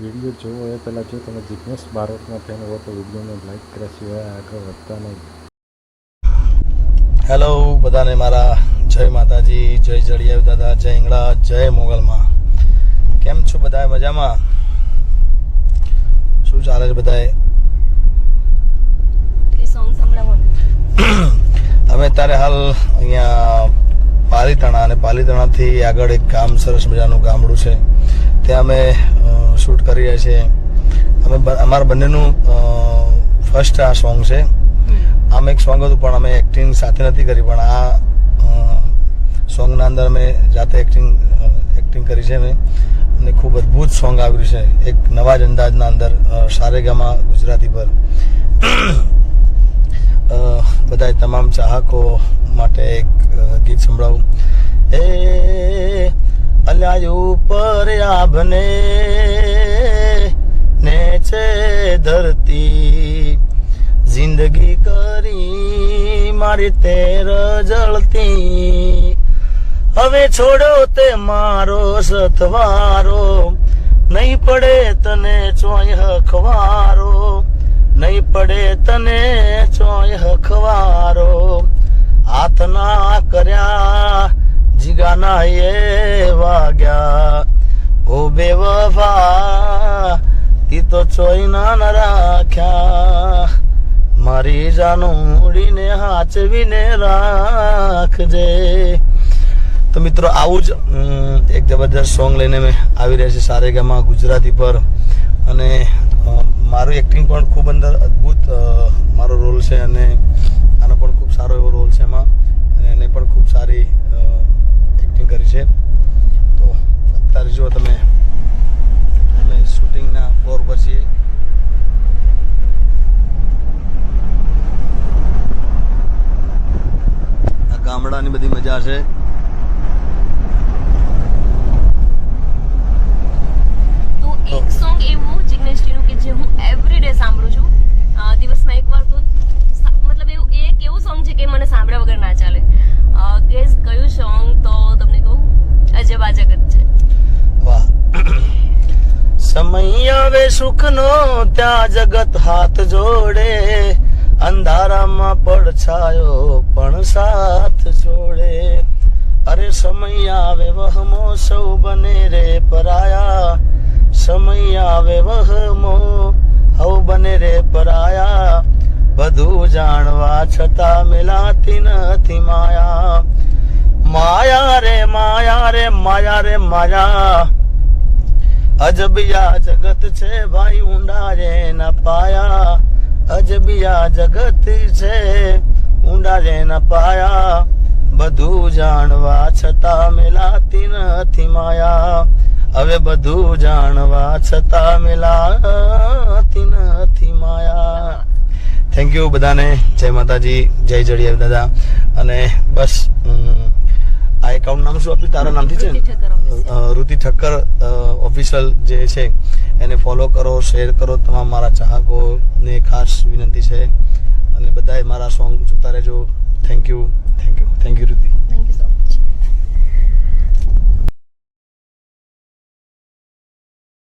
Video જોવો એ પહેલાં જો તમે જિજ્ઞેસ ભારતમાં ફેન હો તો વિડીયોને લાઈક કર્યા સિવાય આગળ વધતા નહીં. હેલો બધાને મારા જય માતાજી જય જડિયાવ દાદા જય હિંગળા જય મોગલમાં. કેમ છો બધા મજામાં? શું ચાલે છે બધાએ અમે અત્યારે હાલ અહીંયા પાલીતાણા અને પાલીતાણાથી આગળ એક ગામ સરસ મજાનું ગામડું છે. ત્યાં અમે શૂટ કરી રહ્યા છીએ. અમે અમારા બંનેનું ફર્સ્ટ આ સોંગ છે. આમ એક સોંગ હતું પણ અમે એક્ટિંગ સાથે નથી કરી પણ આ સોંગના અંદર અમે જાતે એક્ટિંગ એક્ટિંગ કરી છે અમે. અને ખૂબ અદ્ભુત સોંગ આવ્યું છે. એક નવા જ અંદાજના અંદર સારેગામાં ગુજરાતી પર. બધા તમામ ચાહકો માટે એક ગીત સંભળાવું. એ ઉપર આભને છે ધરતી. જિંદગી કરી મારી તેર જળતી. હવે છોડો તે મારો સથવારો. નહીં પડે તને ચોય હખવારો. નહીં પડે તને ચોય હખવારો. હાથના કર્યા તો ચોય ના ન રાખ્યા. મારી જાનું ઉડીને હાચવીને રાખજે. તો મિત્રો આવું જ એક જબરદસ્ત સોંગ લઈને મેં આવી રહ્યા છે સારેગામાં ગુજરાતી પર. અને મારું એક્ટિંગ પણ ખૂબ અંદર અદ્ભુત મારો રોલ છે અને આનો પણ ખૂબ સારો એવો રોલ છે એમાં અને એને પણ ખૂબ સારી એક્ટિંગ કરી છે તો અત્યારે જુઓ તમે અમે શૂટિંગના ફ્લોર પર છીએ ગામડાની બધી મજા છે તો એક સોંગ એવું જિગ્નેશજીનું કે જે હું એવરી સાંભળું છું. દિવસમાં એકવાર તો મતલબ એવું એક એવું સોંગ છે કે મને સાંભળ્યા વગર ના ચાલે. ગેસ કયું સોંગ તો તમને કહું? અજબા જગત છે. વાહ. સમય આવે સુખનો ત્યાં જગત હાથ જોડે. અંધારામાં પડછાયો પણ સાથ જોડે. અરે સમય આવે વહમો સૌ બને રે પરાયા. સમય આવે વહમો હવ બને રે પરાયા. બધું જાણવા છતાં મિલાતી નથી માયા. માયા રે માયા રે માયા રે, માયા. અજબિયા જગત છે ભાઈ ઊંડા રે ના પાયા. અજબિયા જગત છે ઊંડા રે ના પાયા. બધું જાણવા છતાં મિલાતી નથી માયા. હવે બધું જાણવા છતાં મિલાતી નથી માયા. થેન્ક યુ બધાને. જય માતાજી જય જડિયા દાદા. અને બસ આ એકાઉન્ટ નામ શું આપ્યું? તારા નામથી છે. ઋતિ ઠક્કર ઓફિશિયલ જે છે એને ફોલો કરો શેર કરો. તમામ મારા ચાહકોને ખાસ વિનંતી છે. અને બધાએ મારા સોંગ જોતા રહેજો. Thank you thank you